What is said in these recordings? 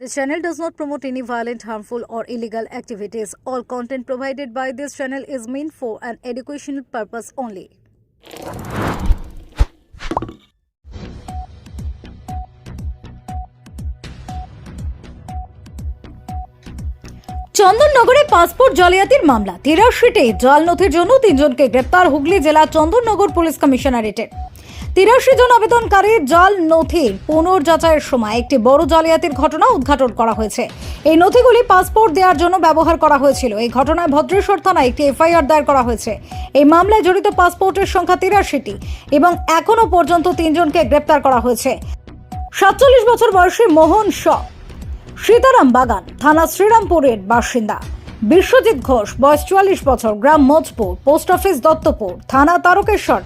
This channel does not promote any violent, harmful, or illegal activities. All content provided by this channel is meant for an educational purpose only. চন্দননগরে passport জালিয়াতির মামলা তিরাশিতে জাল নথির জন্য তিনজনকে গ্রেপ্তার হুগলি জেলা চন্দননগর পুলিশ কমিশনারেটের তিরাশি জন আবেদনকারী জাল নথির পুনর্যাচাইয়ের সময় একটি বড় জালিয়াতির ঘটনা উদ্ঘাটন করা হয়েছে। এই নথিগুলি পাসপোর্ট দেওয়ার জন্য ব্যবহার করা হয়েছিল। এই ঘটনায় ভদ্রেশ্বর থানায় একটি এফআইআর দায়ের করা হয়েছে। এই মামলায় জড়িত পাসপোর্টের সংখ্যা তিরাশিটি এবং এখনও পর্যন্ত তিনজনকে গ্রেপ্তার করা হয়েছে। সাতচল্লিশ বছর বয়সী মোহন শ, সীতারাম বাগান, থানা শ্রীরামপুরের বাসিন্দা। বিশ্বজিৎ ঘোষ, বয়স চুয়াল্লিশ বছর, গ্রাম মোজপুর, পোস্ট অফিস দত্তপুর, থানা তারকেশ্বর।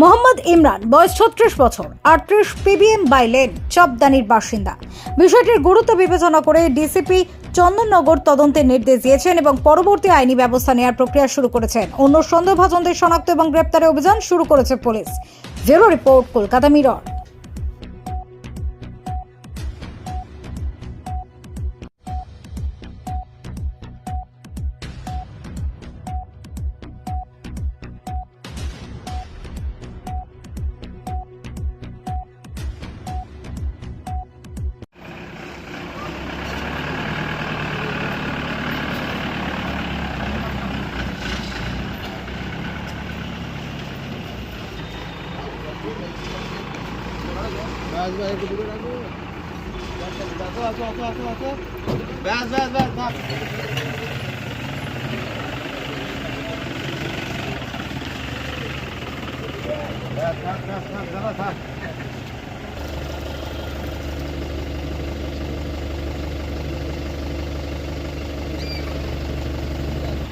মোহাম্মদ ইমরান, বয়স ছত্রিশ বছর। আটত্রিশ পিবিএম বাই লেন, চপদানির বাসিন্দা। বিষয়টির গুরুত্ব বিবেচনা করে ডিসিপি চন্দননগর তদন্তের নির্দেশ দিয়েছেন এবং পরবর্তী আইনি ব্যবস্থা নেওয়ার প্রক্রিয়া শুরু করেছেন। অন্য সন্দেহভাজনদের শনাক্ত এবং গ্রেপ্তারে অভিযান শুরু করেছে police. Zero report, Kolkata Mirror. ব্যাস একটু দূরে রাখো আসো আসো আসো আসো আসো ব্যাস ব্যাস ব্যাস থাক থাক থাক থাক দাদা থাক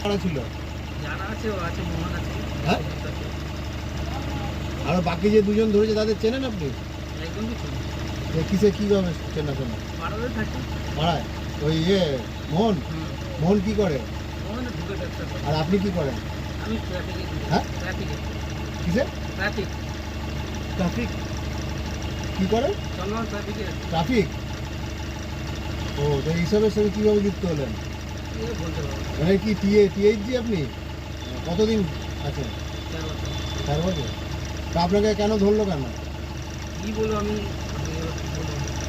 কারা ছিল আর বাকি যে দুজন ধরেছে, তাদের চেনেন আপনি? একদম কিছু না। এ কিসে চেনা চেনা পাড়ায়? ওই ইয়ে মোহন? মোহন কি করে? করে আর আপনি কি করেন? হ্যাঁ? কিসে? Traffic traffic. কি চলমান ট্রাফিকে? ও তো এইসবের সঙ্গে কীভাবে যুক্ত হলেন। মানে কি টিএ টিএইচজি আপনি? কতদিন আছেন? চার বছর। তা আপনাকে কেন ধরলো কেন? কি বলব আমি?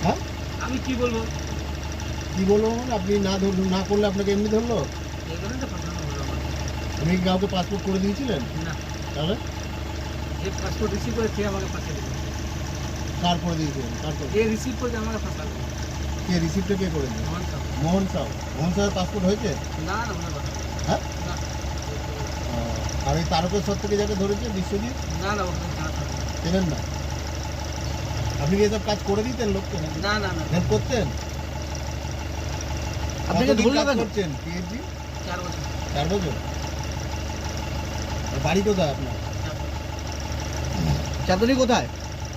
হ্যাঁ? আমি কি বলব? কি বলব মানে আপনি না ধর না করলে আপনাকে এমনি ধরলো? আপনি কি কাউকে পাসপোর্ট করে দিয়েছিলেন? না। তাহলে? যে পাসপোর্ট রিসিভ করে সে আমাকে পাঠিয়ে কার করে দিয়েছিলেন? কার করে? যে রিসিভ করে আমাকে কে রিসিপ্টটা কে করে মোহন সাউ মোহন সাহের পাসপোর্ট হয়েছে? না না হ্যাঁ? আর ওই তারকেশ্বর থেকে যাকে ধরেছে বিশ্বজিৎ? না না ওখানে না। চেনেন না? আপনি কি এসব কাজ করে দিতেন লোককে না না না। হেল্প করতেন? আপনাকে ধরলো কেন? করছেন? পিএইচডি চার বছর। চার বছর? আর বাড়ি কোথায় আপনার? চাঁদনি। কোথায়?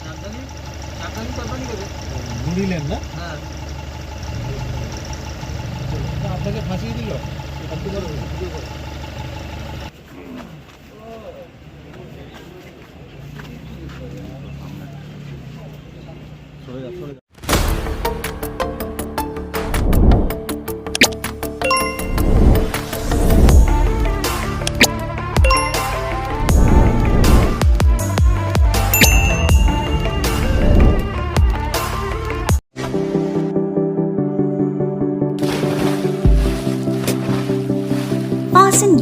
চারদানি চারদানি চারদানি কোথায় ঘুরিলেন না? হ্যাঁ। আপনাকে ফাঁসিয়ে দিল?